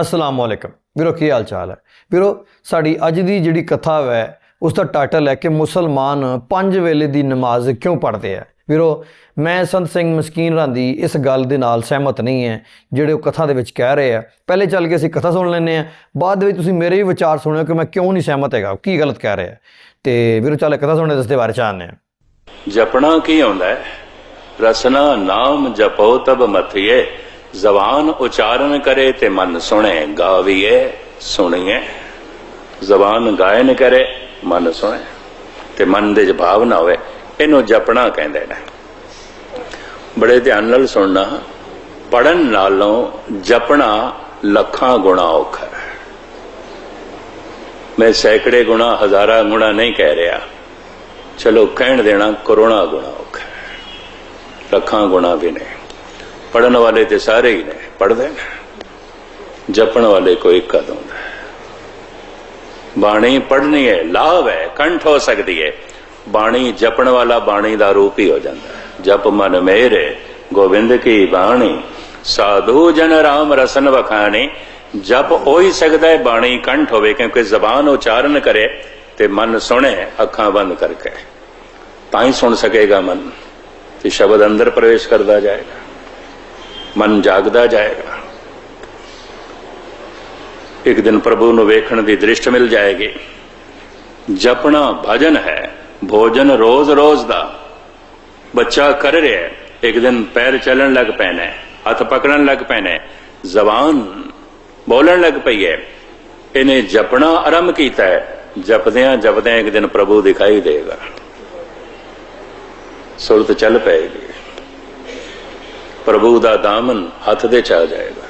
ਅਸਲਾਮ ਵਾਲੇਕਮ ਵੀਰੋ, ਕੀ ਹਾਲ ਚਾਲ ਹੈ? ਵੀਰੋ, ਸਾਡੀ ਅੱਜ ਦੀ ਜਿਹੜੀ ਕਥਾ ਹੈ ਉਸ ਦਾ ਟਾਈਟਲ ਹੈ ਕਿ ਮੁਸਲਮਾਨ ਪੰਜ ਵੇਲੇ ਦੀ ਨਮਾਜ਼ ਕਿਉਂ ਪੜ੍ਹਦੇ ਆ? ਵੀਰੋ, ਮੈਂ ਸੰਤ ਸਿੰਘ ਮਸਕੀਨ ਰਾਂਦੀ ਇਸ ਗੱਲ ਦੇ ਨਾਲ ਸਹਿਮਤ ਨਹੀਂ ਹੈ, ਜਿਹੜੇ ਉਹ ਕਥਾ ਦੇ ਵਿੱਚ ਕਹਿ ਰਹੇ ਆ। ਪਹਿਲੇ ਚੱਲ ਕੇ ਅਸੀਂ ਕਥਾ ਸੁਣ ਲੈਂਦੇ ਆ ਬਾਅਦ ਦੇ ਵਿੱਚ ਤੁਸੀਂ ਮੇਰੇ ਵੀ ਵਿਚਾਰ ਸੁਣਿਓ ਕਿ ਮੈਂ ਕਿਉਂ ਨਹੀਂ ਸਹਿਮਤ ਹੈਗਾ, ਕੀ ਗਲਤ ਕਹਿ ਰਿਹਾ। ਤੇ ਵੀਰੋ, ਚੱਲ ਕਥਾ ਸੁਣਨੇ ਦੇ ਬਾਰੇ ਚਾਹਨੇ ਆ ਜਪਣਾ ਕੀ ਆਉਂਦਾ ਹੈ? ਰਸਨਾ ਨਾਮ ਜਪੋ ਤਬ ਮਥਿਏ ਜ਼ਬਾਨ ਉਚਾਰਨ ਕਰੇ ਤੇ ਮਨ ਸੁਣੇ, ਗਾਵੀਏ, ਸੁਣੀਏ। ਜ਼ਬਾਨ ਗਾਇਨ ਕਰੇ, ਮਨ ਸੁਣੇ, ਤੇ ਮਨ ਦੇ ਚ ਭਾਵ ਨਾ ਹੋਵੇ। ਇਹਨੂੰ ਜਪਣਾ ਕਹਿੰਦੇ ਨੇ। ਬੜੇ ਧਿਆਨ ਨਾਲ ਸੁਣਨਾ। ਪੜਨ ਨਾਲੋਂ ਜਪਣਾ ਲੱਖਾਂ ਗੁਣਾ ਔਖਾ ਹੈ। ਮੈਂ ਸੈਂਕੜੇ ਗੁਣਾ, ਹਜ਼ਾਰਾਂ ਗੁਣਾ ਨਹੀਂ ਕਹਿ ਰਿਹਾ। ਚਲੋ ਕਹਿਣ ਦੇਣਾ ਕਰੋਨਾ ਗੁਣਾ ਔਖਾ ਹੈ। ਲੱਖਾਂ ਗੁਣਾ ਵੀ ਨੇ। ਪੜਨ ਵਾਲੇ ਤੇ ਸਾਰੇ ਹੀ ਨੇ ਪੜਦੇ ਨੇ। ਜਪਣ ਵਾਲੇ ਕੋਈ ਇੱਕ ਕਦ ਹੁੰਦਾ ਬਾਣੀ ਪੜਨੀ ਹੈ, ਲਾਭ ਹੈ, ਕੰਠ ਹੋ ਸਕਦੀ ਹੈ। ਬਾਣੀ ਜਪਣ ਵਾਲਾ ਬਾਣੀ ਦਾ ਰੂਪ ਹੀ ਹੋ ਜਾਂਦਾ ਹੈ। ਜਪ ਮਨ ਮੇਰੇ, ਗੋਬਿੰਦ ਕੀ ਬਾਣੀ। ਸਾਧੂ ਜਨ ਰਾਮ ਰਸਨ ਵਖਾਣੀ। ਜਪ ਹੋ ਹੀ ਸਕਦਾ ਹੈ, ਬਾਣੀ ਕੰਠ ਹੋਵੇ, ਕਿਉਂਕਿ ਜ਼ਬਾਨ ਉਚਾਰਨ ਕਰੇ ਤੇ ਮਨ ਸੁਣੇ, ਅੱਖਾਂ ਬੰਦ ਕਰਕੇ। ਤਾਂ ਹੀ ਸੁਣ ਸਕੇਗਾ ਮਨ, ਤੇ ਸ਼ਬਦ ਅੰਦਰ ਪ੍ਰਵੇਸ਼ ਕਰਦਾ ਜਾਏਗਾ। ਮਨ ਜਾਗਦਾ ਜਾਏਗਾ। ਇੱਕ ਦਿਨ ਪ੍ਰਭੂ ਨੂੰ ਵੇਖਣ ਦੀ ਦ੍ਰਿਸ਼ਟ ਮਿਲ ਜਾਏਗੀ। ਜਪਣਾ ਭਜਨ ਹੈ, ਭੋਜਨ ਰੋਜ਼-ਰੋਜ਼ ਦਾ। ਬੱਚਾ ਕਰ ਰਿਹਾ ਹੈ, ਇੱਕ ਦਿਨ ਪੈਰ ਚੱਲਣ ਲੱਗ ਪੈਣਾ ਹੈ, ਹੱਥ ਪਕੜਨ ਲੱਗ ਪੈਣਾ ਹੈ, ਜ਼ਬਾਨ ਬੋਲਣ ਲੱਗ ਪਈ ਹੈ। ਇਹਨੇ ਜਪਣਾ ਆਰੰਭ ਕੀਤਾ ਹੈ, ਜਪਦਿਆਂ ਜਪਦਿਆਂ ਇੱਕ ਦਿਨ ਪ੍ਰਭੂ ਦਿਖਾਈ ਦੇਗਾ। ਸੁਰਤ ਚੱਲ ਪਏਗੀ। ਪ੍ਰਭੂ ਦਾ ਦਾਮਨ ਹੱਥ ਦੇ ਚ ਆ ਜਾਏਗਾ।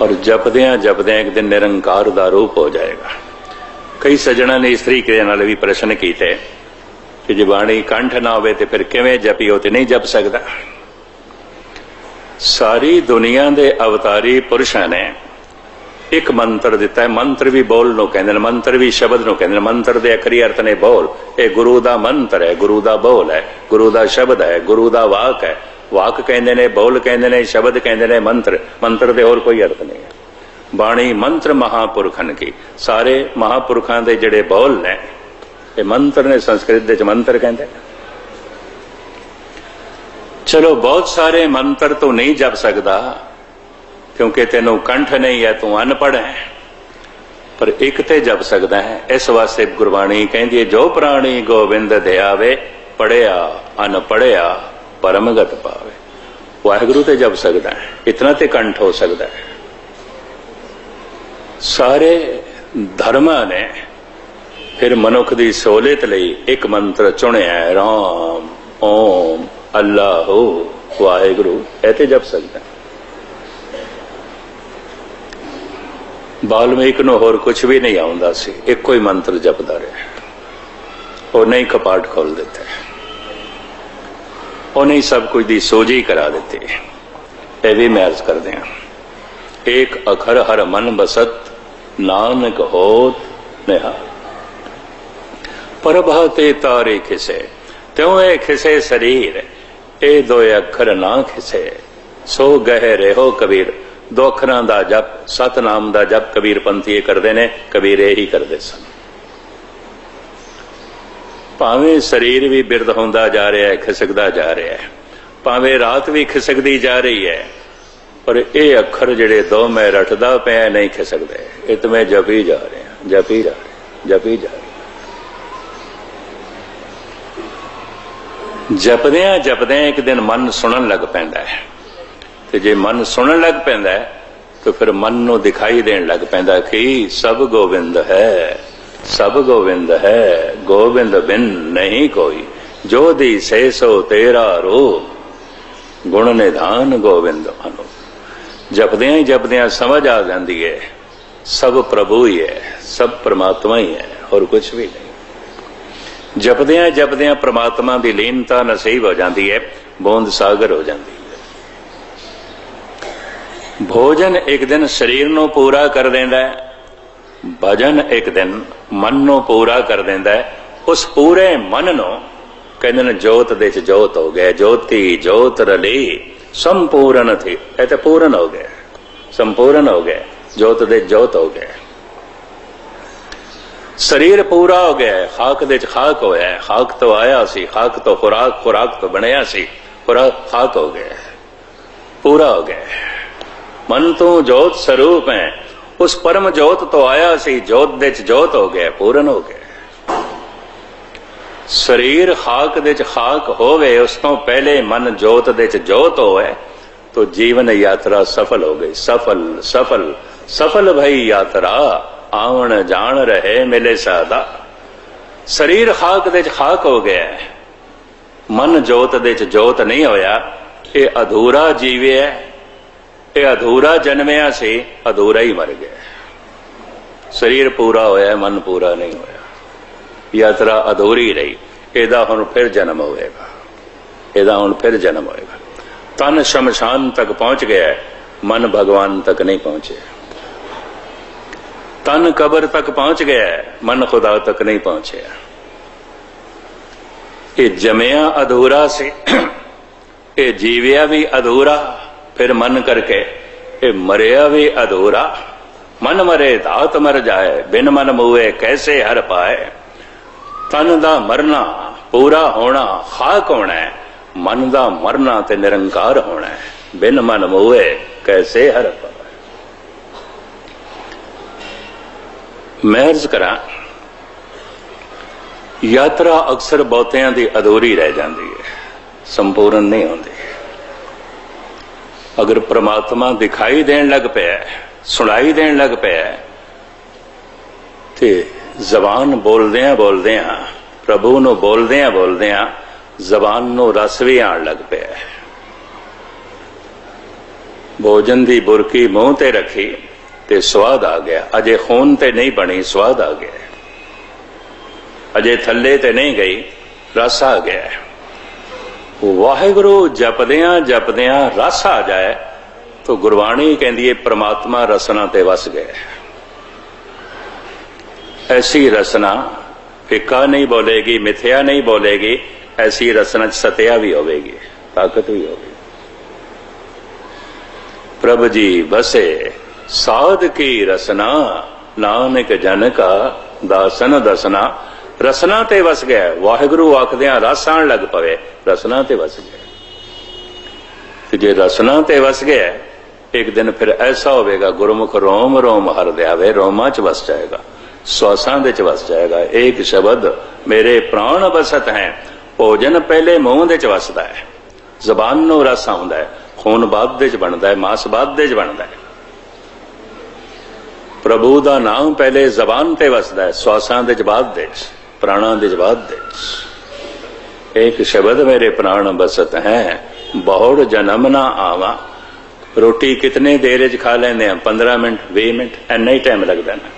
ਔਰ ਜਪਦਿਆਂ ਜਪਦਿਆਂ ਇੱਕ ਦਿਨ ਨਿਰੰਕਾਰ ਦਾ ਰੂਪ ਹੋ ਜਾਏਗਾ। ਕਈ ਸੱਜਣਾ ਨੇ ਇਸ ਤਰੀਕੇ ਨਾਲ ਵੀ ਪ੍ਰਸ਼ਨ ਕੀਤੇ ਕਿ ਜੇ ਬਾਣੀ ਕੰਠ ਨਾ ਹੋਵੇ ਤੇ ਫਿਰ ਕਿਵੇਂ ਜਪੀਓ ਤੇ ਨਹੀਂ ਜਪ ਸਕਦਾ। ਸਾਰੀ ਦੁਨੀਆ ਦੇ ਅਵਤਾਰੀ ਪੁਰਸ਼ਾਂ ਨੇ ਇੱਕ ਮੰਤਰ ਦਿੱਤਾ ਹੈ, ਮੰਤਰ ਵੀ ਬੋਲ ਨੂੰ ਕਹਿੰਦੇ ਨੇ, ਮੰਤਰ ਵੀ ਸ਼ਬਦ ਨੂੰ ਕਹਿੰਦੇ ਨੇ, ਮੰਤਰ ਦੇ ਅਖਰੀ ਅਰਥ ਨੇ ਬੋਲ। ਇਹ ਗੁਰੂ ਦਾ ਮੰਤਰ ਹੈ, ਗੁਰੂ ਦਾ ਬੋਲ ਹੈ, ਗੁਰੂ ਦਾ ਸ਼ਬਦ ਹੈ, ਗੁਰੂ ਦਾ ਵਾਕ ਹੈ। ਵਾਕ ਕਹਿੰਦੇ ਨੇ, ਬੋਲ ਕਹਿੰਦੇ ਨੇ, ਸ਼ਬਦ ਕਹਿੰਦੇ ਨੇ, ਮੰਤਰ। ਮੰਤਰ ਦੇ ਹੋਰ ਕੋਈ ਅਰਥ ਨਹੀਂ ਹੈ। ਬਾਣੀ ਮੰਤਰ ਮਹਾਪੁਰਖਨ ਕੀ? ਸਾਰੇ ਮਹਾਪੁਰਖਾਂ ਦੇ ਜਿਹੜੇ ਬੋਲ ਨੇ, ਇਹ ਮੰਤਰ ਨੇ ਸੰਸਕ੍ਰਿਤ ਦੇ ਚ ਮੰਤਰ ਕਹਿੰਦੇ ਚਲੋ, ਬਹੁਤ ਸਾਰੇ ਮੰਤਰ ਤੋਂ ਨਹੀਂ ਜਪ ਸਕਦਾ। ਕਿਉਂਕਿ ਤੈਨੂੰ ਕੰਠ ਨਹੀਂ ਹੈ, ਤੂੰ ਅਨਪੜ ਹੈ। ਪਰ ਇੱਕ ਤੇ ਜਪ ਸਕਦਾ ਹੈ। ਇਸ ਵਾਸਤੇ ਗੁਰਬਾਣੀ ਕਹਿੰਦੀ ਹੈ, ਜੋ ਪ੍ਰਾਣੀ ਗੋਬਿੰਦ ਧਿਆਵੇ ਪੜਿਆ ਅਨਪੜਿਆ ਪਰਮਗਤ ਪਾਵੇ। ਵਾਹਿਗੁਰੂ ਤੇ ਜਪ ਸਕਦਾ ਹੈ। ਇਤਨਾ ਤੇ ਕੰਠ ਹੋ ਸਕਦਾ ਹੈ। ਸਾਰੇ ਧਰਮਾਂ ਨੇ ਫਿਰ ਮਨੁੱਖ ਦੀ ਸਹੂਲਤ ਲਈ ਇੱਕ ਮੰਤਰ ਚੁਣਿਆ ਹੈ, ਰਾਮ, ਓਮ, ਅੱਲਾਹੂ, ਵਾਹਿਗੁਰੂ। ਇਹ ਤੇ ਜਪ ਸਕਦਾ ਬਾਲਮੀਕ ਨੂੰ ਹੋਰ ਕੁਝ ਵੀ ਨਹੀਂ ਆਉਂਦਾ ਸੀ, ਇੱਕੋ ਹੀ ਮੰਤਰ ਜਪਦਾ ਰਿਹਾ। ਉਹ ਨਹੀਂ ਕਪਾਟ ਖੋਲ ਦਿੱਤਾ। ਉਹ ਨਹੀਂ ਸਭ ਕੁਝ ਦੀ ਸੋਝੀ ਕਰਾ ਦਿੱਤੀ। ਇਹ ਵੀ ਮੈਂ ਅਰਜ਼ ਕਰਦੇ ਹਾਂ। ਇੱਕ ਅਖਰ ਹਰ ਮਨ ਬਸਤ, ਨਾਨਕ ਹੋਤ ਨਿਹਾ ਪਰਭਾ ਤੇ ਤਾਰੇ ਖਿਸੇ, ਤਿਉ ਇਹ ਖਿਸੇ ਸਰੀਰ, ਇਹ ਦੋ ਅੱਖਰ ਨਾ ਖਿਸੇ। ਸੋ ਗਹਿ ਰਹੋ ਕਬੀਰ ਦੋ ਅੱਖਰਾਂ ਦਾ ਜਪ, ਸਤਨਾਮ ਦਾ ਜਪ ਕਬੀਰ ਪੰਥੀ ਇਹ ਕਰਦੇ ਨੇ, ਕਬੀਰ ਇਹ ਹੀ ਕਰਦੇ ਸਨ। ਭਾਵੇਂ ਸਰੀਰ ਵੀ ਬਿਰਦ ਹੁੰਦਾ ਜਾ ਰਿਹਾ ਹੈ, ਖਿਸਕਦਾ ਜਾ ਰਿਹਾ ਹੈ, ਭਾਵੇਂ ਰਾਤ ਵੀ ਖਿਸਕਦੀ ਜਾ ਰਹੀ ਹੈ, ਪਰ ਇਹ ਅੱਖਰ ਜਿਹੜੇ ਦੋ ਮੈਂ ਰਟਦਾ ਪਿਆ ਨਹੀਂ ਖਿਸਕਦੇ। ਇਹ ਤਾਂ ਮੈਂ ਜਪੀ ਜਾ ਰਿਹਾ, ਜਪੀ ਜਾ ਰਿਹਾ, ਜਪੀ ਜਾ ਰਿਹਾ। ਜਪਦਿਆਂ ਜਪਦਿਆਂ ਇੱਕ ਦਿਨ ਮਨ ਸੁਣਨ ਲੱਗ ਪੈਂਦਾ ਹੈ। ਤੇ ਜੇ ਮਨ ਸੁਣਨ ਲੱਗ ਪੈਂਦਾ ਹੈ, ਤਾਂ ਫਿਰ ਮਨ ਨੂੰ ਦਿਖਾਈ ਦੇਣ ਲੱਗ ਪੈਂਦਾ ਕਿ ਸਭ ਗੋਬਿੰਦ ਹੈ, ਸਭ ਗੋਬਿੰਦ ਹੈ, ਗੋਬਿੰਦ ਬਿਨ ਨਹੀਂ ਕੋਈ। ਜੋ ਦੀ ਸੇ ਸੋ ਤੇਰਾ ਰੋ ਗੁਣ ਨਿਧਾਨ ਗੋਬਿੰਦ ਅਨੁ। ਜਪਦਿਆਂ ਹੀ ਜਪਦਿਆਂ ਸਮਝ ਆ ਜਾਂਦੀ ਹੈ, ਸਭ ਪ੍ਰਭੂ ਹੀ ਹੈ, ਸਭ ਪ੍ਰਮਾਤਮਾ ਹੀ ਹੈ, ਹੋਰ ਕੁਝ ਵੀ ਨਹੀਂ। ਜਪਦਿਆਂ ਜਪਦਿਆਂ ਪ੍ਰਮਾਤਮਾ ਦੀ ਲੀਨਤਾ ਨਸੀਬ ਹੋ ਜਾਂਦੀ ਹੈ, ਬੋਂਦ ਸਾਗਰ ਹੋ ਜਾਂਦੀ ਹੈ। ਭੋਜਨ ਇੱਕ ਦਿਨ ਸਰੀਰ ਨੂੰ ਪੂਰਾ ਕਰ ਦਿੰਦਾ ਹੈ ਭਜਨ ਇੱਕ ਦਿਨ ਮਨ ਨੂੰ ਪੂਰਾ ਕਰ ਦਿੰਦਾ ਹੈ। ਉਸ ਪੂਰੇ ਮਨ ਨੂੰ ਕਹਿੰਦੇ ਨੇ ਜੋਤ ਦੇ ਚ ਜੋਤ ਹੋ ਗਿਆ ਜੋਤੀ ਜੋਤ ਰਲੀ ਸੰਪੂਰਨ ਥੀ। ਇਹ ਤੇ ਪੂਰਨ ਹੋ ਗਿਆ ਸੰਪੂਰਨ ਹੋ ਗਏ ਜੋਤ ਦੇ ਜੋਤ ਹੋ ਗਏ ਸਰੀਰ ਪੂਰਾ ਹੋ ਗਿਆ ਖਾਕ ਦੇ ਚ ਖਾਕ ਹੋਇਆ ਹੈ, ਖਾਕ ਤੋਂ ਆਇਆ ਸੀ ਖਾਕ ਤੋਂ ਖੁਰਾਕ ਖੁਰਾਕ ਤੋਂ ਬਣਿਆ ਸੀ ਖੁਰਾਕ ਖਾਕ ਹੋ ਗਿਆ ਪੂਰਾ ਹੋ ਗਿਆ। ਮਨ ਤੂੰ ਜੋਤ ਸਰੂਪ ਹੈ। ਉਸ ਪਰਮ ਜੋਤ ਤੋਂ ਆਇਆ ਸੀ, ਜੋਤ ਦੇ ਚ ਜੋਤ ਹੋ ਗਿਆ, ਪੂਰਨ ਹੋ ਗਿਆ। ਸਰੀਰ ਖਾਕ ਦੇ ਚ ਖਾਕ ਹੋਵੇ, ਉਸ ਤੋਂ ਪਹਿਲੇ ਮਨ ਜੋਤ ਦੇ ਚ ਜੋਤ ਹੋਵੇ, ਤੋ ਜੀਵਨ ਯਾਤਰਾ ਸਫਲ ਹੋ ਗਈ। ਸਫਲ ਸਫਲ ਸਫਲ ਭਈ ਯਾਤਰਾ ਆਉਣ ਜਾਣ ਰਹੇ ਮਿਲੇ ਸਾਦਾ। ਸਰੀਰ ਖਾਕ ਦੇ ਚ ਖਾਕ ਹੋ ਗਿਆ। ਮਨ ਜੋਤ ਦੇ ਚ ਜੋਤ ਨਹੀਂ ਹੋਇਆ। ਇਹ ਅਧੂਰਾ ਜੀਵਿਆ ਇਹ ਅਧੂਰਾ ਜਨਮਿਆ ਸੀ, ਅਧੂਰਾ ਹੀ ਮਰ ਗਿਆ। ਸਰੀਰ ਪੂਰਾ ਹੋਇਆ, ਮਨ ਪੂਰਾ ਨਹੀਂ ਹੋਇਆ। ਯਾਤਰਾ ਅਧੂਰੀ ਰਹੀ। ਇਹਦਾ ਹੁਣ ਫਿਰ ਜਨਮ ਹੋਵੇਗਾ ਇਹਦਾ ਹੁਣ ਫਿਰ ਜਨਮ ਹੋਏਗਾ। ਤਨ ਸ਼ਮਸ਼ਾਨ ਤੱਕ ਪਹੁੰਚ ਗਿਆ ਮਨ ਭਗਵਾਨ ਤੱਕ ਨਹੀਂ ਪਹੁੰਚਿਆ। ਤਨ ਕਬਰ ਤੱਕ ਪਹੁੰਚ ਗਿਆ ਮਨ ਖੁਦਾ ਤੱਕ ਨਹੀਂ ਪਹੁੰਚਿਆ। ਇਹ ਜਮਿਆ ਅਧੂਰਾ ਸੀ, ਇਹ ਜੀਵਿਆ ਵੀ ਅਧੂਰਾ। ਫਿਰ ਮਨ ਕਰਕੇ, ਇਹ ਮਰਿਆ ਵੀ ਅਧੂਰਾ। ਮਨ ਮਰੇ ਧਾਤ ਮਰ ਜਾਏ, ਬਿਨ ਮਨ ਮੂਏ ਕੈਸੇ ਹਰ ਪਾਏ। ਤਨ ਦਾ ਮਰਨਾ ਪੂਰਾ ਹੋਣਾ ਖਾਕ ਹੋਣਾ ਮਨ ਦਾ ਮਰਨਾ ਤੇ ਨਿਰੰਕਾਰ ਹੋਣਾ ਬਿਨ ਮਨ ਮੂਏ ਕੈਸੇ ਹਰ ਪਾਏ। ਮੈਂ ਅਰਜ਼ ਕਰਾਂ, ਯਾਤਰਾ ਅਕਸਰ ਬਹੁਤਿਆਂ ਦੀ ਅਧੂਰੀ ਰਹਿ ਜਾਂਦੀ ਹੈ, ਸੰਪੂਰਨ ਨਹੀਂ ਹੁੰਦੀ। ਅਗਰ ਪ੍ਰਮਾਤਮਾ ਦਿਖਾਈ ਦੇਣ ਲੱਗ ਪਿਆ ਸੁਣਾਈ ਦੇਣ ਲੱਗ ਪਿਆ ਤੇ ਜ਼ਬਾਨ ਬੋਲਦਿਆਂ ਬੋਲਦਿਆਂ, ਪ੍ਰਭੂ ਨੂੰ ਬੋਲਦਿਆਂ ਬੋਲਦਿਆਂ ਜ਼ਬਾਨ ਨੂੰ ਰਸ ਵੀ ਆਣ ਲੱਗ ਪਿਆ ਭੋਜਨ ਦੀ ਬੁਰਕੀ ਮੂੰਹ ਤੇ ਰੱਖੀ ਤੇ ਸਵਾਦ ਆ ਗਿਆ। ਅਜੇ ਖੂਨ ਤੇ ਨਹੀਂ ਬਣੀ, ਸਵਾਦ ਆ ਗਿਆ ਅਜੇ ਥੱਲੇ ਤੇ ਨਹੀਂ ਗਈ, ਰਸ ਆ ਗਿਆ ਵਾਹਿਗੁਰੂ ਜਪਦਿਆਂ ਜਪਦਿਆਂ ਰਸ ਆ ਜਾਏ, ਤੋ ਗੁਰਬਾਣੀ ਕਹਿੰਦੀ ਏ, ਪ੍ਰਮਾਤਮਾ ਰਸਨਾ ਤੇ ਵਸ ਗਏ। ਐਸੀ ਰਸਨਾ ਫਿੱਕਾ ਨਹੀਂ ਬੋਲੇਗੀ, ਮਿੱਥਿਆ ਨਹੀਂ ਬੋਲੇਗੀ, ਐਸੀ ਰਸਨਾ ਚ ਸਤਿਆ ਵੀ ਹੋਵੇਗੀ, ਤਾਕਤ ਵੀ ਹੋਵੇਗੀ। ਪ੍ਰਭ ਜੀ ਬਸੇ ਸਾਧ ਕੀ ਰਸਨਾ, ਨਾਨਕ ਜਨਕਾ ਦਾਸਨ ਦਸਨਾ ਰਸਨਾ ਤੇ ਵਸ ਗਿਆ। ਵਾਹਿਗੁਰੂ ਆਖਦਿਆਂ ਰਸ ਆਣ ਲੱਗ ਪਵੇ, ਰਸਨਾ ਤੇ ਵਸ ਗਿਆ। ਤੇ ਜੇ ਰਸਨਾ ਤੇ ਵਸ ਗਿਆ, ਇੱਕ ਦਿਨ ਫਿਰ ਐਸਾ ਹੋਵੇਗਾ, ਗੁਰਮੁਖ ਰੋਮ ਰੋਮ ਹਰ ਦਿਆਵੇ, ਰੋਮਾਂ ਚ ਵਸ ਜਾਏਗਾ, ਸਵਾਸਾਂ ਦੇ ਚ ਵਸ ਜਾਏਗਾ। ਇੱਕ ਸ਼ਬਦ, ਮੇਰੇ ਪ੍ਰਾਣ ਵਸਤ ਹੈ, ਭੋਜਨ ਪਹਿਲੇ ਮੂੰਹ ਦੇ ਚ ਵਸਦਾ ਹੈ। ਜ਼ਬਾਨ ਨੂੰ ਰਸ ਆਉਂਦਾ ਹੈ, ਖੂਨ ਬਾਦ ਦੇ ਚ ਬਣਦਾ ਹੈ, ਮਾਸ ਬਾਦ ਦੇ ਚ ਬਣਦਾ ਹੈ। ਪ੍ਰਭੂ ਦਾ ਨਾਮ ਪਹਿਲੇ ਜ਼ਬਾਨ ਤੇ ਵਸਦਾ ਹੈ, ਸਵਾਸਾਂ ਦੇ ਚ ਬਾਦ ਦੇ ਚ। ਪ੍ਰਾਣਾਂ ਦੇ ਚ ਬਾਦ ਦੇ ਚ ਇੱਕ ਸ਼ਬਦ ਮੇਰੇ ਪ੍ਰਾਣ ਬਸਤ ਹੈ ਬਹੁੜ ਜਨਮ ਨਾ ਰੋਟੀ ਕਿਤਨੇ ਦੇਰ ਚ ਖਾ ਲੈਂਦੇ ਆ 15 ਮਿੰਟ 20 ਮਿੰਟ ਐਨਾ ਹੀ ਟਾਈਮ ਲੱਗਦਾ ਨਾ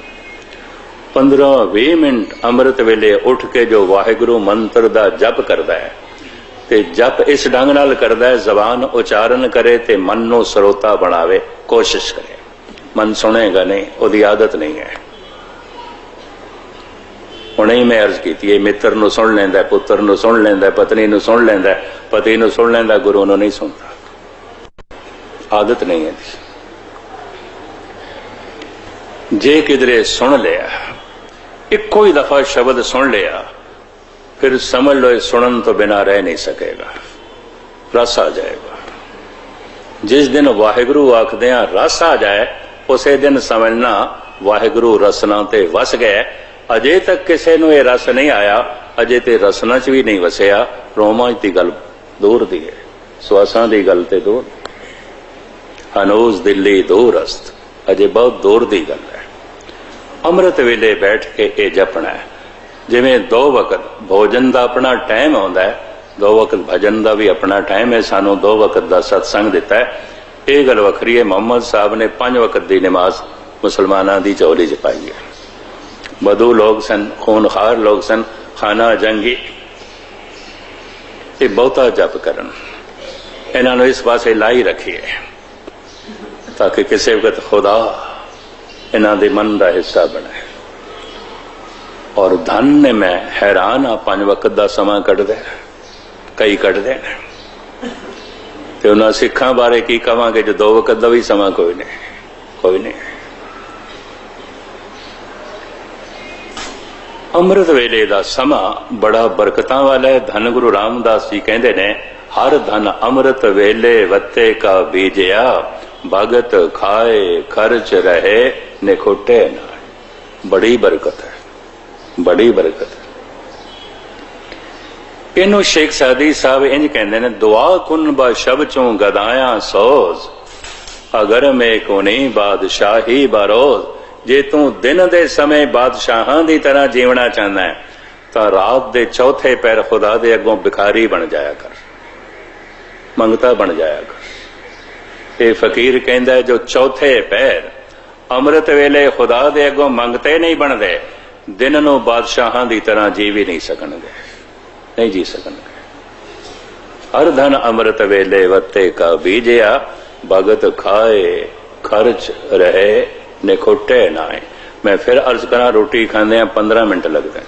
15-20 ਮਿੰਟ ਅੰਮ੍ਰਿਤ ਵੇਲੇ ਉੱਠ ਕੇ ਜੋ ਵਾਹਿਗੁਰੂ ਮੰਤਰ ਦਾ ਜਪ ਕਰਦਾ ਹੈ ਤੇ ਜਪ ਇਸ ਢੰਗ ਨਾਲ ਕਰਦਾ ਹੈ ਜ਼ਬਾਨ ਉਚਾਰਨ ਕਰੇ ਤੇ ਮਨ ਨੂੰ ਸਰੋਤਾ ਬਣਾਵੇ ਕੋਸ਼ਿਸ਼ ਕਰੇ ਮਨ ਸੁਣੇਗਾ ਨਹੀਂ ਉਹਦੀ ਆਦਤ ਨਹੀਂ ਹੈ ਹੁਣੇ ਹੀ ਮੈਂ ਅਰਜ਼ ਕੀਤੀ ਹੈ, ਮਿੱਤਰ ਨੂੰ ਸੁਣ ਲੈਂਦਾ, ਪੁੱਤਰ ਨੂੰ ਸੁਣ ਲੈਂਦਾ, ਪਤਨੀ ਨੂੰ ਸੁਣ ਲੈਂਦਾ, ਪਤੀ ਨੂੰ ਸੁਣ ਲੈਂਦਾ, ਗੁਰੂ ਨੂੰ ਨਹੀਂ ਸੁਣਦਾ। ਆਦਤ ਨਹੀਂ ਹੈ ਜੇ। ਕਿਧਰੇ ਸੁਣ ਲਿਆ, ਇੱਕੋ ਹੀ ਦਫਾ ਸ਼ਬਦ ਸੁਣ ਲਿਆ, ਫਿਰ ਸਮਝ ਲਓ ਸੁਣਨ ਤੋਂ ਬਿਨਾ ਰਹਿ ਨਹੀਂ ਸਕੇਗਾ। ਰਸ ਆ ਜਾਏਗਾ। ਜਿਸ ਦਿਨ ਵਾਹਿਗੁਰੂ ਆਖਦੇ ਆ ਰਸ ਆ ਜਾਏ, ਉਸੇ ਦਿਨ ਸਮਝਣਾ ਵਾਹਿਗੁਰੂ ਰਸਨਾ ਤੇ ਵਸ ਗਏ ਅਜੇ ਤੱਕ ਕਿਸੇ ਨੂੰ ਇਹ ਰਸ ਨਹੀਂ ਆਇਆ, ਅਜੇ ਤੇ ਰਸਨਾ 'ਚ ਵੀ ਨਹੀਂ ਵਸਿਆ। ਰੋਮਾਂਚ ਦੀ ਗੱਲ ਦੂਰ ਦੀ ਹੈ, ਸਵਾਸਾਂ ਦੀ ਗੱਲ ਤੇ ਦੂਰ। ਅਨੋਜ਼ ਦਿੱਲੀ ਦੂਰ ਅਸਤ, ਅਜੇ ਬਹੁਤ ਦੂਰ ਦੀ ਗੱਲ ਹੈ। ਅੰਮ੍ਰਿਤ ਵੇਲੇ ਬੈਠ ਕੇ ਇਹ ਜਪਣਾ ਹੈ। ਜਿਵੇਂ ਦੋ ਵਕਤ ਭੋਜਨ ਦਾ ਆਪਣਾ ਟਾਈਮ ਆਉਂਦਾ ਹੈ, ਦੋ ਵਕਤ ਭਜਨ ਦਾ ਵੀ ਆਪਣਾ ਟਾਈਮ ਹੈ, ਸਾਨੂੰ ਦੋ ਵਕਤ ਦਾ ਸਤਸੰਗ ਦਿੱਤਾ ਹੈ। ਇਹ ਗੱਲ ਵੱਖਰੀ ਹੈ, ਮੁਹੰਮਦ ਸਾਹਿਬ ਨੇ ਪੰਜ ਵਕਤ ਦੀ ਨਮਾਜ਼ ਮੁਸਲਮਾਨਾਂ ਦੀ ਚੌਲੀ ਚ ਪਾਈ ਹੈ। ਬਦੂ ਲੋਕ ਸਨ, ਖੂਨਖਾਰ ਲੋਕ ਸਨ, ਖਾਨਾ ਜੰਗੀ। ਇਹ ਬਹੁਤਾ ਜਪ ਕਰਨ। ਇਹਨਾਂ ਨੂੰ ਇਸ ਪਾਸੇ ਲਾਈ ਰੱਖੀਏ, ਤਾਂ ਕਿ ਕਿਸੇ ਵਕਤ ਖੁਦਾ ਇਹਨਾਂ ਦੇ ਮਨ ਦਾ ਹਿੱਸਾ ਬਣੇ। ਔਰ ਧਨ ਨੇ ਮੈਂ ਹੈਰਾਨ ਆ, ਪੰਜ ਵਕਤ ਦਾ ਸਮਾਂ ਕੱਢਦੇ, ਕਈ ਕੱਢਦੇ। ਨੇ ਤੇ ਉਹਨਾਂ ਸਿੱਖਾਂ ਬਾਰੇ ਕੀ ਕਵਾਂਗੇ, ਜੋ ਦੋ ਵਕਤ ਦਾ ਵੀ ਸਮਾਂ ਕੋਈ ਨਹੀਂ ਕੋਈ ਨਹੀਂ। ਅੰਮ੍ਰਿਤ ਵੇਲੇ ਦਾ ਸਮਾਂ ਬੜਾ ਬਰਕਤਾਂ ਵਾਲਾ ਹੈ। ਧੰਨ ਗੁਰੂ ਰਾਮਦਾਸ ਜੀ ਕਹਿੰਦੇ ਨੇ, ਹਰ ਧਨ ਅੰਮ੍ਰਿਤ ਵੇਲੇ ਵੱਤੇ ਕਾ ਬੀਜਿਆ, ਭਗਤ ਖਾਏ ਖਰਚ ਰਹੇ ਨਿਖੋਟੇ ਨਾ ਬੜੀ ਬਰਕਤ ਹੈ, ਬੜੀ ਬਰਕਤ ਹੈ। ਇਹਨੂੰ ਸ਼ੇਖ ਸਾਦੀ ਸਾਹਿਬ ਇੰਜ ਕਹਿੰਦੇ ਨੇ, ਦੁਆ ਕੁਨ ਬਾ ਸ਼ਬ ਚੋਂ ਗਦਾਇਆ ਸੋਜ਼, ਅਗਰ ਮੈਂ ਕੋਨੀ ਬਾਦਸ਼ਾਹੀ ਬਰੋਜ਼। ਜੇ ਤੂੰ ਦਿਨ ਦੇ ਸਮੇਂ ਬਾਦਸ਼ਾਹਾਂ ਦੀ ਤਰ੍ਹਾਂ ਜੀਵਣਾ ਚਾਹੁੰਦਾ ਹੈ, ਤਾਂ ਰਾਤ ਦੇ ਚੌਥੇ ਪੈਰ ਖੁਦਾ ਦੇ ਅੱਗੋਂ ਭਿਖਾਰੀ ਬਣ ਜਾਇਆ ਕਰ, ਮੰਗਤਾ ਬਣ ਜਾਇਆ ਕਰ। ਇਹ ਫਕੀਰ ਕਹਿੰਦਾ ਜੋ ਚੌਥੇ ਪੈਰ ਅੰਮ੍ਰਿਤ ਵੇਲੇ ਖੁਦਾ ਦੇ ਅੱਗੋਂ ਮੰਗਤੇ ਨਹੀਂ ਬਣਦੇ, ਦਿਨ ਨੂੰ ਬਾਦਸ਼ਾਹਾਂ ਦੀ ਤਰ੍ਹਾਂ ਜੀ ਵੀ ਨਹੀਂ ਸਕਣਗੇ, ਨਹੀਂ ਜੀ ਸਕਣਗੇ। ਹਰ ਧਨ ਅੰਮ੍ਰਿਤ ਵੇਲੇ ਵੱਤੇ ਕਾ ਬੀਜਿਆ, ਭਗਤ ਖਾਏ ਖਰਚ ਰਹੇ। ਨਿਖੋਟੇ ਨਾਏ ਮੈਂ ਫਿਰ ਅਰਜ਼ ਕਰਾਂ, ਰੋਟੀ ਖਾਂਦੇ ਆ 15 ਮਿੰਟ ਲੱਗਦੇ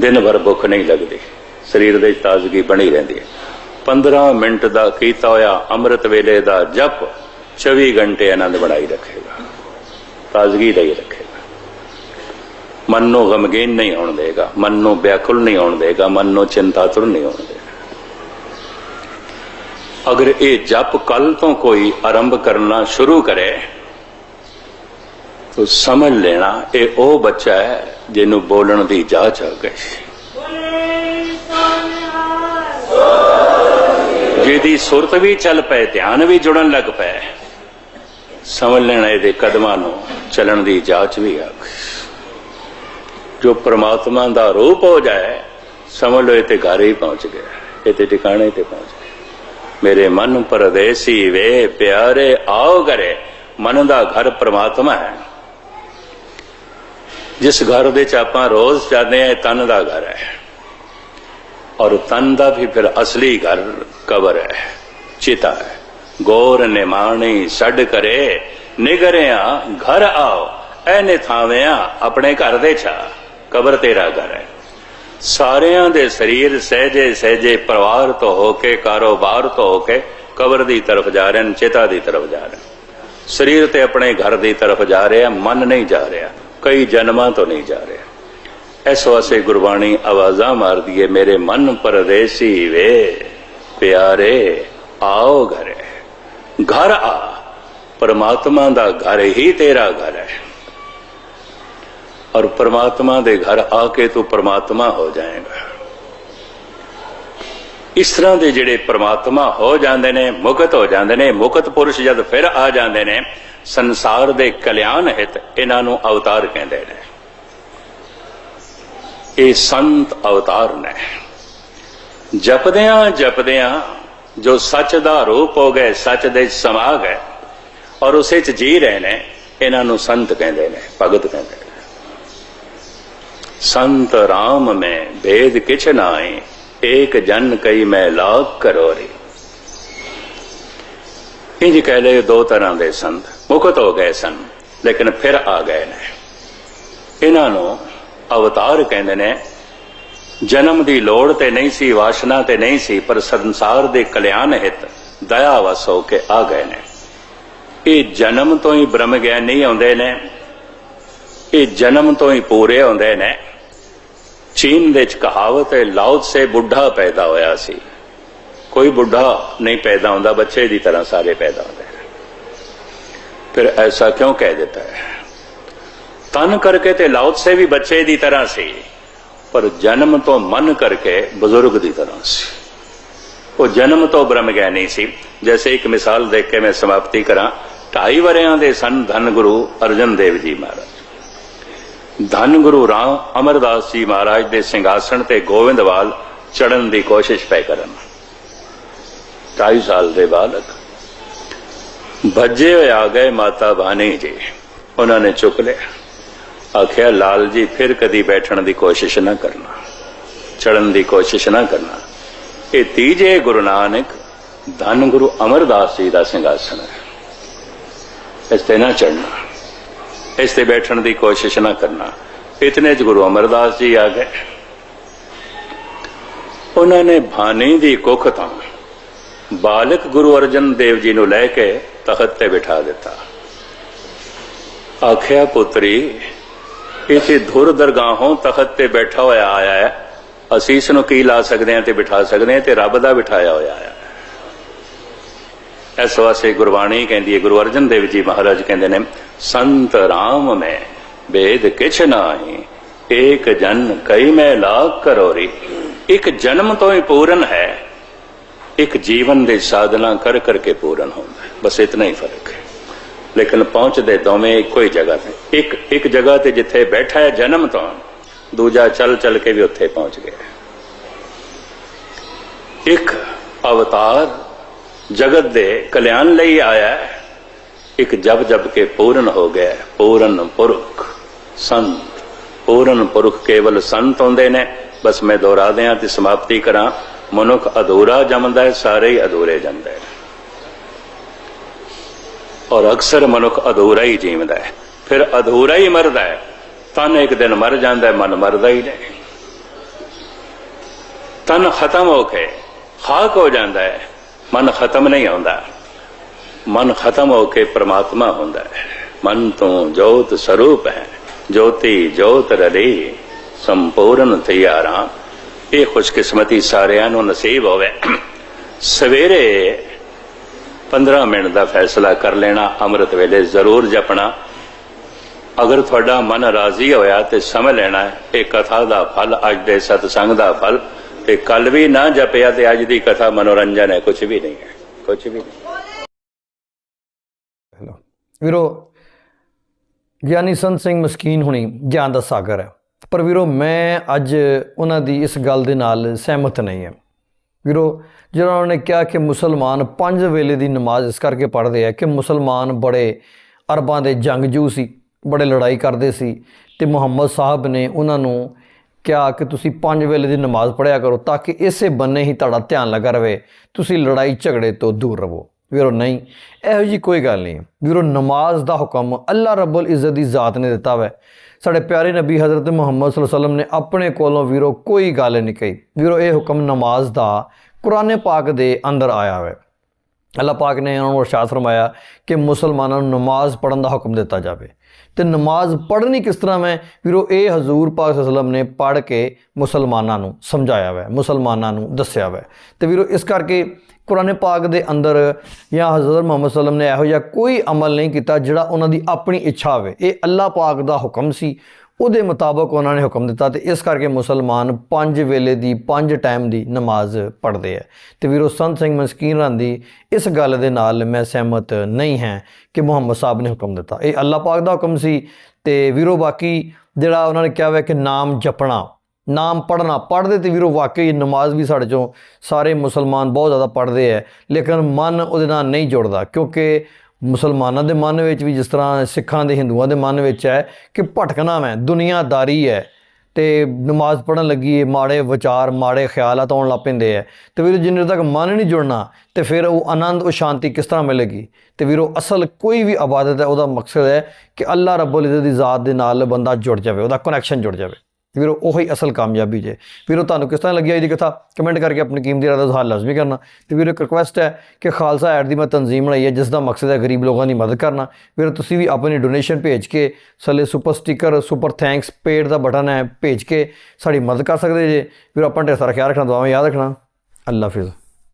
ਦਿਨ ਭਰ ਭੁੱਖ ਨਹੀਂ ਲੱਗਦੀ। ਸਰੀਰ ਦੇ ਤਾਜ਼ਗੀ ਬਣੀ ਰਹਿੰਦੀ ਹੈ। 15 ਮਿੰਟ ਦਾ ਕੀਤਾ ਹੋਇਆ ਅੰਮ੍ਰਿਤ ਵੇਲੇ ਦਾ ਜਪ 24 ਘੰਟੇ ਆਨੰਦ ਬਣਾਈ ਰੱਖੇਗਾ। ਤਾਜ਼ਗੀ ਲਈ ਰੱਖੇਗਾ। ਮਨ ਨੂੰ ਗਮਗੀਨ ਨਹੀਂ ਹੋਣ ਦੇਗਾ। ਮਨ ਨੂੰ ਬਿਆਕੁਲ ਨਹੀਂ ਹੋਣ ਦੇਗਾ। ਮਨ ਨੂੰ ਚਿੰਤਾਤੁਰ ਨਹੀਂ ਹੋਣ ਦੇਗਾ। ਅਗਰ ਇਹ ਜਪ ਕੱਲ ਤੋਂ ਕੋਈ ਆਰੰਭ ਕਰਨਾ ਸ਼ੁਰੂ ਕਰੇ ਤਾਂ ਸਮਝ ਲੈਣਾ, ਇਹ ਉਹ ਬੱਚਾ ਹੈ ਜਿਹਨੂੰ ਬੋਲਣ ਦੀ ਜਾਚ ਆ ਗਈ। ਜਿਹਦੀ ਸੁਰਤ ਵੀ ਚੱਲ ਪਏ, ਧਿਆਨ ਵੀ ਜੁੜਨ ਲੱਗ ਪਏ, ਸਮਝ ਲੈਣਾ ਇਹਦੇ ਕਦਮਾਂ ਨੂੰ ਚੱਲਣ ਦੀ ਜਾਚ ਵੀ ਆ ਗਈ। ਜੋ ਪ੍ਰਮਾਤਮਾ ਦਾ ਰੂਪ ਹੋ ਜਾਏ, ਸਮਝ ਲਓ ਇਹ ਤੇ ਘਰ ਹੀ ਪਹੁੰਚ ਗਿਆ, ਇਹ ਤੇ ਟਿਕਾਣੇ ਤੇ ਪਹੁੰਚ ਗਿਆ। ਮੇਰੇ ਮਨ ਪਰਦੇਸੀ ਵੇ, ਪਿਆਰੇ ਆਓ ਘਰੇ, ਮਨ ਦਾ ਘਰ ਪ੍ਰਮਾਤਮਾ ਹੈ। ਜਿਸ ਘਰ ਦੇ ਚ ਆਪਾਂ ਰੋਜ਼ ਜਾਂਦੇ ਆ ਤਨ ਦਾ ਘਰ ਹੈ। ਔਰ ਤਨ ਦਾ ਵੀ ਫਿਰ ਅਸਲੀ ਘਰ ਕਬਰ ਹੈ, ਚਿਤਾ ਹੈ। ਗੋਰ ਨਿਮਾਣੀ ਛੱਡ ਕਰੇ, ਨਿਗਰਿਆ ਘਰ ਆਓ ਐਨੇ ਥਾਵਿਆਂ ਆਪਣੇ ਘਰ ਦੇ ਛਾ, ਕਬਰ ਤੇਰਾ ਘਰ ਹੈ। ਸਾਰਿਆਂ ਦੇ ਸਰੀਰ ਸਹਿਜੇ ਸਹਿਜੇ ਪਰਿਵਾਰ ਤੋਂ ਹੋ ਕੇ, ਕਾਰੋਬਾਰ ਤੋਂ ਹੋ ਕੇ ਕਬਰ ਦੀ ਤਰਫ ਜਾ ਰਹੇ ਨੇ ਚਿਤਾ ਦੀ ਤਰਫ ਜਾ ਰਹੇ ਸਰੀਰ ਤੇ ਆਪਣੇ ਘਰ ਦੀ ਤਰਫ ਜਾ ਰਿਹਾ, ਮਨ ਨਹੀਂ ਜਾ ਰਿਹਾ। ਕਈ ਜਨਮਾਂ ਤੋਂ ਨਹੀਂ ਜਾ ਰਿਹਾ। ਇਸ ਵਾਸਤੇ ਗੁਰਬਾਣੀ ਆਵਾਜ਼ਾਂ ਮਾਰਦੀ ਏ, ਮੇਰੇ ਮਨ ਪਰਦੇਸੀ ਵੇ, ਪਿਆਰੇ, ਆਓ ਘਰੇ ਘਰ ਆ, ਪਰਮਾਤਮਾ ਦਾ ਘਰ ਹੀ ਤੇਰਾ ਘਰ ਹੈ। ਔਰ ਪਰਮਾਤਮਾ ਦੇ ਘਰ ਆ ਕੇ ਤੂੰ ਪਰਮਾਤਮਾ ਹੋ ਜਾਏਗਾ। ਇਸ ਤਰ੍ਹਾਂ ਦੇ ਜਿਹੜੇ ਪਰਮਾਤਮਾ ਹੋ ਜਾਂਦੇ ਨੇ, ਮੁਕਤ ਹੋ ਜਾਂਦੇ ਨੇ, ਮੁਕਤ ਪੁਰਸ਼ ਜਦ ਫਿਰ ਆ ਜਾਂਦੇ ਨੇ ਸੰਸਾਰ ਦੇ ਕਲਿਆਣ ਹਿਤ ਇਹਨਾਂ ਨੂੰ ਅਵਤਾਰ ਕਹਿੰਦੇ ਨੇ। ਇਹ ਸੰਤ ਅਵਤਾਰ ਨੇ। ਜਪਦਿਆਂ ਜਪਦਿਆਂ ਜੋ ਸੱਚ ਦਾ ਰੂਪ ਹੋ ਗਏ, ਸੱਚ ਦੇ ਵਿੱਚ ਸਮਾ ਗਏ ਔਰ ਉਸੇ ਚ ਜੀ ਰਹੇ ਨੇ, ਇਹਨਾਂ ਨੂੰ ਸੰਤ ਕਹਿੰਦੇ ਨੇ, ਭਗਤ ਕਹਿੰਦੇ ਨੇ। ਸੰਤ ਰਾਮ ਮੈਂ, ਭੇਦ ਕਿਛ ਨਾਏ ਏਕ ਜਨ ਕਈ ਮੈਂ ਲਾਗ ਕਰੋਰੇ। ਇੰਜ ਕਹਿ ਲਏ ਦੋ ਤਰ੍ਹਾਂ ਦੇ ਸੰਤ, ਮੁਕਤ ਹੋ ਗਏ ਸਨ, ਲੇਕਿਨ ਫਿਰ ਆ ਗਏ ਨੇ। ਇਹਨਾਂ ਨੂੰ ਅਵਤਾਰ ਕਹਿੰਦੇ ਨੇ, ਜਨਮ ਦੀ ਲੋੜ ਤੇ ਨਹੀਂ ਸੀ, ਵਾਸ਼ਨਾ ਤੇ ਨਹੀਂ ਸੀ, ਪਰ ਸੰਸਾਰ ਦੇ ਕਲਿਆਣ ਹਿਤ, ਦਇਆ ਵਸ ਹੋ ਕੇ ਆ ਗਏ ਨੇ। ਇਹ ਜਨਮ ਤੋਂ ਹੀ ਬ੍ਰਹਮ ਗਿਆਨੀ ਆਉਂਦੇ ਨੇ, ਇਹ ਜਨਮ ਤੋਂ ਹੀ ਪੂਰੇ ਆਉਂਦੇ ਨੇ। ਚੀਨ ਦੇ ਚ ਕਹਾਵਤ ਹੈ ਲਾਓ ਸੇ ਬੁੱਢਾ ਪੈਦਾ ਹੋਇਆ ਸੀ। ਕੋਈ ਬੁੱਢਾ ਨਹੀਂ ਪੈਦਾ ਹੁੰਦਾ, ਬੱਚੇ ਦੀ ਤਰ੍ਹਾਂ ਸਾਰੇ ਪੈਦਾ ਹੁੰਦੇ ਫਿਰ ਐਸਾ ਕਿਉਂ ਕਹਿ ਦਿੱਤਾ ਹੈ? ਤਨ ਕਰਕੇ ਤੇ ਲਾਓ ਸੇ ਵੀ ਬੱਚੇ ਦੀ ਤਰ੍ਹਾਂ ਸੀ, ਪਰ ਜਨਮ ਤੋਂ ਮਨ ਕਰਕੇ ਬਜ਼ੁਰਗ ਦੀ ਤਰ੍ਹਾਂ ਸੀ। ਉਹ ਜਨਮ ਤੋਂ ਬ੍ਰਹਮ ਗਿਆਨੀ ਸੀ। ਜੈਸੇ ਇੱਕ ਮਿਸਾਲ ਦੇਖ ਕੇ ਮੈਂ ਸਮਾਪਤੀ ਕਰਾਂ, ਢਾਈ ਵਰਿਆਂ ਦੇ ਸਨ ਧੰਨ ਗੁਰੂ ਅਰਜਨ ਦੇਵ ਜੀ ਮਹਾਰਾਜ। ਧੰਨ ਗੁਰੂ ਰਾਮ ਅਮਰਦਾਸ ਜੀ ਮਹਾਰਾਜ ਦੇ ਸਿੰਘਾਸਣ ਤੇ ਗੋਵਿੰਦਵਾਲ ਚੜਨ ਦੀ ਕੋਸ਼ਿਸ਼ ਪੈ ਕਰਨ। ਢਾਈ ਸਾਲ ਦੇ ਬਾਲਕ। ਭੱਜੇ ਹੋਏ ਆ ਗਏ ਮਾਤਾ ਬਾਣੀ ਜੀ। ਉਹਨਾਂ ਨੇ ਚੁੱਕ ਲਿਆ। ਆਖਿਆ, ਲਾਲ ਜੀ, ਫਿਰ ਕਦੀ ਬੈਠਣ ਦੀ ਕੋਸ਼ਿਸ਼ ਨਾ ਕਰਨਾ। ਚੜਨ ਦੀ ਕੋਸ਼ਿਸ਼ ਨਾ ਕਰਨਾ। ਇਹ ਤੀਜੇ ਗੁਰੂ ਨਾਨਕ ਧੰਨ ਗੁਰੂ ਅਮਰਦਾਸ ਜੀ ਦਾ ਸਿੰਘਾਸਣ ਹੈ। ਇਸ ਤੇ ਨਾ ਚੜਨਾ ਇਸ ਤੇ ਬੈਠਣ ਦੀ ਕੋਸ਼ਿਸ਼ ਨਾ ਕਰਨਾ। ਇਤਨੇ ਚ ਗੁਰੂ ਅਮਰਦਾਸ ਜੀ ਆ ਗਏ। ਉਹਨਾਂ ਨੇ ਭਾਨੀ ਦੀ ਕੁੱਖ ਤਾਂ ਬਾਲਕ ਗੁਰੂ ਅਰਜਨ ਦੇਵ ਜੀ ਨੂੰ ਲੈ ਕੇ ਤਖਤ ਤੇ ਬਿਠਾ ਦਿੱਤਾ। ਆਖਿਆ, ਪੁੱਤਰੀ, ਇਥੇ ਧੁਰ ਦਰਗਾਹੋਂ ਤਖਤ ਤੇ ਬੈਠਾ ਹੋਇਆ ਆਇਆ ਹੈ। ਅਸੀਂ ਇਸ ਨੂੰ ਕੀ ਲਾ ਸਕਦੇ ਹਾਂ ਤੇ ਬਿਠਾ ਸਕਦੇ ਹਾਂ ਤੇ ਰੱਬ ਦਾ ਬਿਠਾਇਆ ਹੋਇਆ ਹੈ। ਇਸ ਵਾਸਤੇ ਗੁਰਬਾਣੀ ਕਹਿੰਦੀ ਹੈ, ਗੁਰੂ ਅਰਜਨ ਦੇਵ ਜੀ ਮਹਾਰਾਜ ਕਹਿੰਦੇ ਨੇ, ਸੰਤ ਰਾਮ ਮੈਂ ਵੇਦ ਕਿਛ ਨਾਹੀ, ਏਕ ਜਨ ਕਈ ਮੈਂ ਲਾਗ ਕਰੋਰੀ। ਇੱਕ ਜਨਮ ਤੋਂ ਹੀ ਪੂਰਨ ਹੈ। ਇੱਕ ਜੀਵਨ ਦੇ ਸਾਧਨਾ ਕਰ ਕਰਕੇ ਪੂਰਨ ਹੁੰਦਾ ਬਸ ਇਤਨਾ ਹੀ ਫ਼ਰਕ ਹੈ। ਲੇਕਿਨ ਪਹੁੰਚਦੇ ਦੋਵੇਂ ਇੱਕੋ ਹੀ ਜਗ੍ਹਾ ਤੇ। ਇੱਕ ਇੱਕ ਜਗ੍ਹਾ ਤੇ ਜਿੱਥੇ ਬੈਠਾ ਹੈ ਜਨਮ ਤੋਂ, ਦੂਜਾ ਚੱਲ ਚੱਲ ਕੇ ਵੀ ਉੱਥੇ ਪਹੁੰਚ ਗਿਆ ਇੱਕ ਅਵਤਾਰ ਜਗਤ ਦੇ ਕਲਿਆਣ ਲਈ ਆਇਆ ਇੱਕ ਜਬ ਜਬ ਕੇ ਪੂਰਨ ਹੋ ਗਿਆ ਪੂਰਨ ਪੁਰਖ ਸੰਤ, ਪੂਰਨ ਪੁਰਖ ਕੇਵਲ ਸੰਤ ਹੁੰਦੇ ਨੇ। ਬਸ ਮੈਂ ਦੁਹਰਾ ਦਿਆਂ ਤੇ ਸਮਾਪਤੀ ਕਰਾਂ। ਮਨੁੱਖ ਅਧੂਰਾ ਜੰਮਦਾ ਹੈ, ਸਾਰੇ ਹੀ ਅਧੂਰੇ ਜੰਮਦਾ ਨੇ। ਔਰ ਅਕਸਰ ਮਨੁੱਖ ਅਧੂਰਾ ਹੀ ਜੀਵਦਾ ਹੈ। ਫਿਰ ਅਧੂਰਾ ਹੀ ਮਰਦਾ ਹੈ, ਤਨ ਇੱਕ ਦਿਨ ਮਰ ਜਾਂਦਾ ਹੈ, ਮਨ ਮਰਦਾ ਹੀ ਨਹੀਂ। ਤਨ ਖਤਮ ਹੋ ਕੇ ਖਾਕ ਹੋ ਜਾਂਦਾ ਹੈ, ਮਨ ਖਤਮ ਨਹੀਂ ਹੁੰਦਾ। ਮਨ ਖਤਮ ਹੋ ਕੇ ਪ੍ਰਮਾਤਮਾ ਹੁੰਦਾ ਹੈ। ਮਨ ਤੋਂ ਜੋਤ ਸਰੂਪ ਹੈ, ਜੋਤੀ ਜੋਤ ਰਲੀ, ਸੰਪੂਰਨ ਤਿਆਰਾਂ ਇਹ ਖੁਸ਼ਕਿਸਮਤੀ ਸਾਰਿਆਂ ਨੂੰ ਨਸੀਬ ਹੋਵੇ। ਸਵੇਰੇ 15 ਮਿੰਟ ਦਾ ਫੈਸਲਾ ਕਰ ਲੈਣਾ, ਅੰਮ੍ਰਿਤ ਵੇਲੇ ਜ਼ਰੂਰ ਜਪਣਾ। ਅਗਰ ਤੁਹਾਡਾ ਮਨ ਰਾਜ਼ੀ ਹੋਇਆ ਤੇ ਸਮਝ ਲੈਣਾ, ਇਹ ਕਥਾ ਦਾ ਫਲ, ਅੱਜ ਦੇ ਸਤਸੰਗ ਦਾ ਫਲ। ਤੇ ਕੱਲ ਵੀ ਨਾ ਜਪਿਆ ਤੇ ਅੱਜ ਦੀ ਕਥਾ ਮਨੋਰੰਜਨ ਹੈ ਕੁਝ ਵੀ ਨਹੀਂ ਹੈ ਕੁਝ ਵੀ ਨਹੀਂ। ਹੈਲੋ। ਵੀਰੋ, ਗਿਆਨੀ ਸੰਤ ਸਿੰਘ ਮਸਕੀਨ ਹੁਣੀ ਗਿਆਨ ਦਾ ਸਾਗਰ ਹੈ। ਪਰ ਵੀਰੋ, ਮੈਂ ਅੱਜ ਉਹਨਾਂ ਦੀ ਇਸ ਗੱਲ ਦੇ ਨਾਲ ਸਹਿਮਤ ਨਹੀਂ ਹਾਂ। ਵੀਰੋ, ਜਿਹੜਾ ਉਹਨਾਂ ਨੇ ਕਿਹਾ ਕਿ ਮੁਸਲਮਾਨ ਪੰਜ ਵੇਲੇ ਦੀ ਨਮਾਜ਼ ਇਸ ਕਰਕੇ ਪੜ੍ਹਦੇ ਆ ਕਿ ਮੁਸਲਮਾਨ ਬੜੇ ਅਰਬਾਂ ਦੇ ਜੰਗਜੂ ਸੀ, ਬੜੇ ਲੜਾਈ ਕਰਦੇ ਸੀ ਤੇ ਮੁਹੰਮਦ ਸਾਹਿਬ ਨੇ ਉਹਨਾਂ ਨੂੰ ਕਿਹਾ ਕਿ ਤੁਸੀਂ ਪੰਜ ਵੇਲੇ ਦੀ ਨਮਾਜ਼ ਪੜ੍ਹਿਆ ਕਰੋ ਤਾਂ ਕਿ ਇਸੇ ਬੰਨੇ ਹੀ ਤੁਹਾਡਾ ਧਿਆਨ ਲੱਗਾ ਰਵੇ ਤੁਸੀਂ ਲੜਾਈ ਝਗੜੇ ਤੋਂ ਦੂਰ ਰਹੋ। ਵੀਰੋ, ਨਹੀਂ, ਇਹੋ ਜੀ ਕੋਈ ਗੱਲ ਨਹੀਂ ਵੀਰੋ, ਨਮਾਜ਼ ਦਾ ਹੁਕਮ ਅੱਲਾ ਰੱਬੁਲ ਇੱਜ਼ਤ ਦੀ ਜ਼ਾਤ ਨੇ ਦਿੱਤਾ ਵੈ। ਸਾਡੇ ਪਿਆਰੇ ਨਬੀ ਹਜ਼ਰਤ ਮੁਹੰਮਦ ਸੱਲੱਲਾਹੁ ਅਲੈहि ਵਸੱਲਮ ਨੇ ਆਪਣੇ ਕੋਲੋਂ ਵੀਰੋ ਕੋਈ ਗੱਲ ਨਹੀਂ ਕਹੀ। ਵੀਰੋ, ਇਹ ਹੁਕਮ ਨਮਾਜ਼ ਦਾ ਕੁਰਾਨੇ ਪਾਕ ਦੇ ਅੰਦਰ ਆਇਆ ਹੈ ਅੱਲਾਹ ਪਾਕ ਨੇ ਉਹਨਾਂ ਨੂੰ ਇਰਸ਼ਾਦ ਫਰਮਾਇਆ ਕਿ ਮੁਸਲਮਾਨਾਂ ਨੂੰ ਨਮਾਜ਼ ਪੜਨ ਦਾ ਹੁਕਮ ਦਿੱਤਾ ਜਾਵੇ। ਤੇ ਨਮਾਜ਼ ਪੜ੍ਹਨੀ ਕਿਸ ਤਰ੍ਹਾਂ ਹੈ ਵੀਰੋ, ਇਹ ਹਜ਼ੂਰ ਪਾਕ ਸੱਲਮ ਨੇ ਪੜ੍ਹ ਕੇ ਮੁਸਲਮਾਨਾਂ ਨੂੰ ਸਮਝਾਇਆ ਹੈ ਮੁਸਲਮਾਨਾਂ ਨੂੰ ਦੱਸਿਆ ਹੈ ਤੇ ਵੀਰੋ, ਇਸ ਕਰਕੇ ਕੁਰਾਨ ਪਾਕ ਦੇ ਅੰਦਰ ਜਾਂ ਹਜ਼ਰਤ ਮੁਹੰਮਦ ਸੱਲਮ ਨੇ ਇਹੋ ਜਿਹਾ ਕੋਈ ਅਮਲ ਨਹੀਂ ਕੀਤਾ ਜਿਹੜਾ ਉਹਨਾਂ ਦੀ ਆਪਣੀ ਇੱਛਾ ਹੋਵੇ। ਇਹ ਅੱਲਾਹ ਪਾਕ ਦਾ ਹੁਕਮ ਸੀ। ਉਹਦੇ ਮੁਤਾਬਕ ਉਹਨਾਂ ਨੇ ਹੁਕਮ ਦਿੱਤਾ ਤੇ ਇਸ ਕਰਕੇ ਮੁਸਲਮਾਨ ਪੰਜ ਵੇਲੇ ਦੀ, ਪੰਜ ਟਾਈਮ ਦੀ ਨਮਾਜ਼ ਪੜ੍ਹਦੇ ਆ। ਤੇ ਵੀਰੋ, ਸੰਤ ਸਿੰਘ ਮਸਕੀਨ ਰਾਂਦੀ ਇਸ ਗੱਲ ਦੇ ਨਾਲ ਮੈਂ ਸਹਿਮਤ ਨਹੀਂ ਹਾਂ ਕਿ ਮੁਹੰਮਦ ਸਾਹਿਬ ਨੇ ਹੁਕਮ ਦਿੱਤਾ। ਇਹ ਅੱਲਾਹ ਪਾਕ ਦਾ ਹੁਕਮ ਸੀ ਤੇ ਵੀਰੋ, ਬਾਕੀ ਜਿਹੜਾ ਉਹਨਾਂ ਨੇ ਕਿਹਾ ਹੋਇਆ ਕਿ ਨਾਮ ਜਪਣਾ ਨਾਮ ਪੜ੍ਹਨਾ, ਪੜ੍ਹਦੇ ਤੇ ਵੀਰੋ ਵਾਕਈ ਨਮਾਜ਼ ਵੀ ਸਾਡੇ ਚੋਂ ਸਾਰੇ ਮੁਸਲਮਾਨ ਬਹੁਤ ਜ਼ਿਆਦਾ ਪੜ੍ਹਦੇ ਆ ਲੇਕਿਨ ਮਨ ਉਹਦੇ ਨਾਲ ਨਹੀਂ ਜੁੜਦਾ, ਕਿਉਂਕਿ ਮੁਸਲਮਾਨਾਂ ਦੇ ਮਨ ਵਿੱਚ ਵੀ ਜਿਸ ਤਰ੍ਹਾਂ ਸਿੱਖਾਂ ਦੇ, ਹਿੰਦੂਆਂ ਦੇ ਮਨ ਵਿੱਚ ਹੈ ਕਿ ਭਟਕਣਾ ਮੈਂ ਦੁਨੀਆਦਾਰੀ ਹੈ ਤੇ ਨਮਾਜ਼ ਪੜਨ ਲੱਗੀ ਹੈ ਮਾੜੇ ਵਿਚਾਰ, ਮਾੜੇ ਖਿਆਲਾਤ ਆਉਣ ਲੱਗ ਪੈਂਦੇ ਹੈ ਤੇ ਵੀਰੋ ਜਿੰਨੇ ਤੱਕ ਮਨ ਨਹੀਂ ਜੁੜਨਾ, ਤੇ ਫਿਰ ਉਹ ਆਨੰਦ, ਉਹ ਸ਼ਾਂਤੀ ਕਿਸ ਤਰ੍ਹਾਂ ਮਿਲੇਗੀ? ਤੇ ਵੀਰੋ ਅਸਲ ਕੋਈ ਵੀ ਇਬਾਦਤ ਹੈ, ਉਹਦਾ ਮਕਸਦ ਹੈ ਕਿ ਅੱਲਾਹ ਰੱਬੁਲ ਇਜ਼ਤ ਦੀ ਜ਼ਾਤ ਦੇ ਨਾਲ ਬੰਦਾ ਜੁੜ ਜਾਵੇ, ਉਹਦਾ ਕਨੈਕਸ਼ਨ ਜੁੜ ਜਾਵੇ। ਵੀਰੋ ਉਹੀ ਅਸਲ ਕਾਮਯਾਬੀ ਜੇ। ਵੀਰੋ ਤੁਹਾਨੂੰ ਕਿਸ ਤਰ੍ਹਾਂ ਲੱਗੀ ਇਹਦੀ ਕਥਾ? ਕਮੈਂਟ ਕਰਕੇ ਆਪਣੀ ਕੀਮਤੀ ਰਾਏ ਦਾ ਇਜ਼ਹਾਰ ਲਾਜ਼ਮੀ ਕਰਨਾ। ਤੇ ਵੀਰੋ ਇੱਕ ਰਿਕੁਐਸਟ ਹੈ ਕਿ ਖਾਲਸਾ ਐਡ ਦੀ ਮੈਂ ਤਨਜ਼ੀਮ ਬਣਾਈ ਹੈ, ਜਿਸ ਦਾ ਮਕਸਦ ਹੈ ਗਰੀਬ ਲੋਕਾਂ ਦੀ ਮਦਦ ਕਰਨਾ। ਵੀਰੋ ਤੁਸੀਂ ਵੀ ਆਪਣੀ ਡੋਨੇਸ਼ਨ ਭੇਜ ਕੇ ਸਲੇ super sticker super thanks paid ਦਾ ਬਟਨ ਹੈ, ਭੇਜ ਕੇ ਸਾਡੀ ਮਦਦ ਕਰ ਸਕਦੇ ਜੇ। ਵੀਰੋ ਆਪਾਂ ਢੇਰ ਸਾਰਾ ਖਿਆਲ ਰੱਖਣਾ, ਦੁਆਵਾਂ ਯਾਦ ਰੱਖਣਾ। ਅੱਲਾ ਹਾਫਿਜ਼।